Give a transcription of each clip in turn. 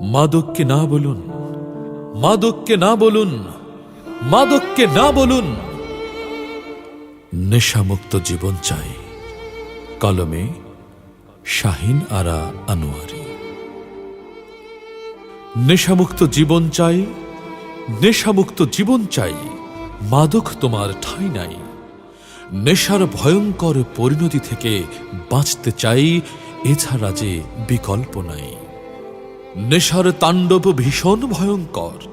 মাদককে না বলুন, মাদককে না বলুন, মাদককে না বলুন। নেশামুক্ত জীবন চাই, কলমে শাহিন আরা আনোয়ারি। নেশামুক্ত জীবন চাই, নেশামুক্ত জীবন চাই, মাদক তোমার ঠাঁই নাই। নেশার ভয়ঙ্কর পরিণতি থেকে বাঁচতে চাই, এছাড়া যে বিকল্প নাই। নেশার তাণ্ডব ভীষণ ভয়ঙ্কর।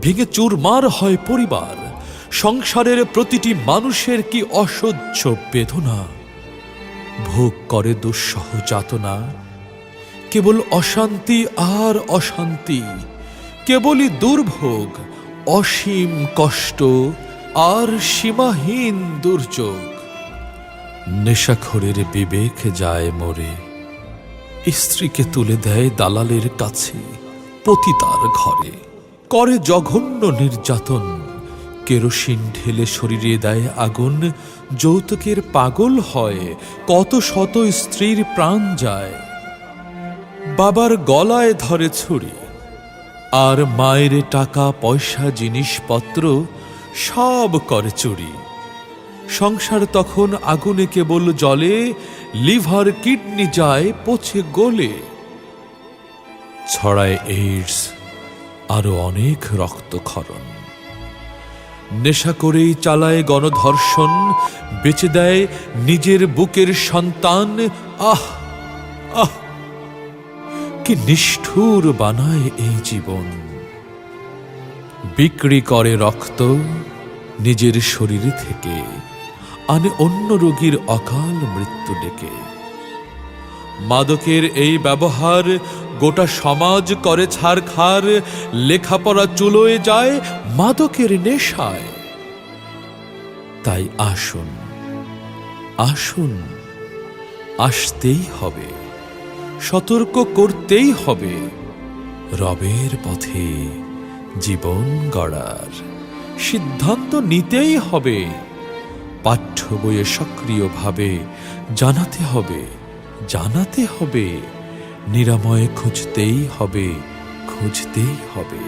ভেঙে চুরমার হয় পরিবার। সংসারের প্রতিটি মানুষের কি অসহ্য বেদনা। ভোগ করে দুঃসহ যাতনা। কেবল অশান্তি আর অশান্তি। কেবলই দুর্ভোগ, অসীম কষ্ট আর সীমাহীন দুর্যোগ। নেশাখোরের বিবেক যায় মরে। স্ত্রীকে তুলে দেয় দালালের কাছে পতিতার ঘরে। করে জঘন্য নির্যাতন। কেরোসিন ঢেলে শরীরে দেয় আগুন। যৌতুকের পাগল হয়, কত শত স্ত্রীর প্রাণ যায়। বাবার গলায় ধরে ছুরি। আর মায়ের টাকা, পয়সা, জিনিসপত্র সব করে চুরি। সংসার তখন আগুনে কেবল জলে লিভার কিডনি যায় পচে গলে। ছড়ায় এইডস, আরও অনেক রক্তক্ষরণ। নেশা করেই চালায় গণধর্ষণ, বেচে দেয় নিজের বুকের সন্তান। আহ আহ, কি নিষ্ঠুর বানায় এই জীবন। বিক্রি করে রক্ত নিজের শরীর থেকে। আনে অন্য রোগীর অকাল মৃত্যু ডেকে। মাদকের এই ব্যবহার গোটা সমাজ করে ছাড়খার, লেখাপড়া চুলোয় যায় মাদকের নেশায়। তাই আসুন আসুন, আসতেই হবে, সতর্ক করতেই হবে, রবের পথে জীবন গড়ার সিদ্ধান্ত নিতেই হবে। পাঠ্য বইয়ে সক্রিয়ভাবে জানাতে হবে জানাতে হবে, নিরাময় খুঁজতেই হবে খুঁজতেই হবে।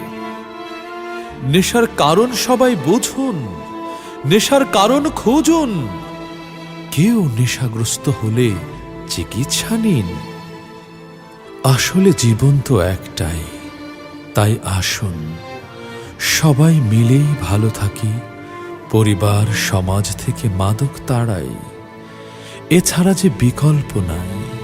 নেশার কারণ সবাই বুঝুন, নেশার কারণ খুঁজুন। কেউ নেশাগ্রস্ত হলে চিকিৎসা নিন। আসলে জীবন তো একটাই, তাই আসুন, সবাই মিলেই ভালো থাকি। পরিবার সমাজ থেকে মাদক তাড়াই। এছাড়া যে বিকল্প নাই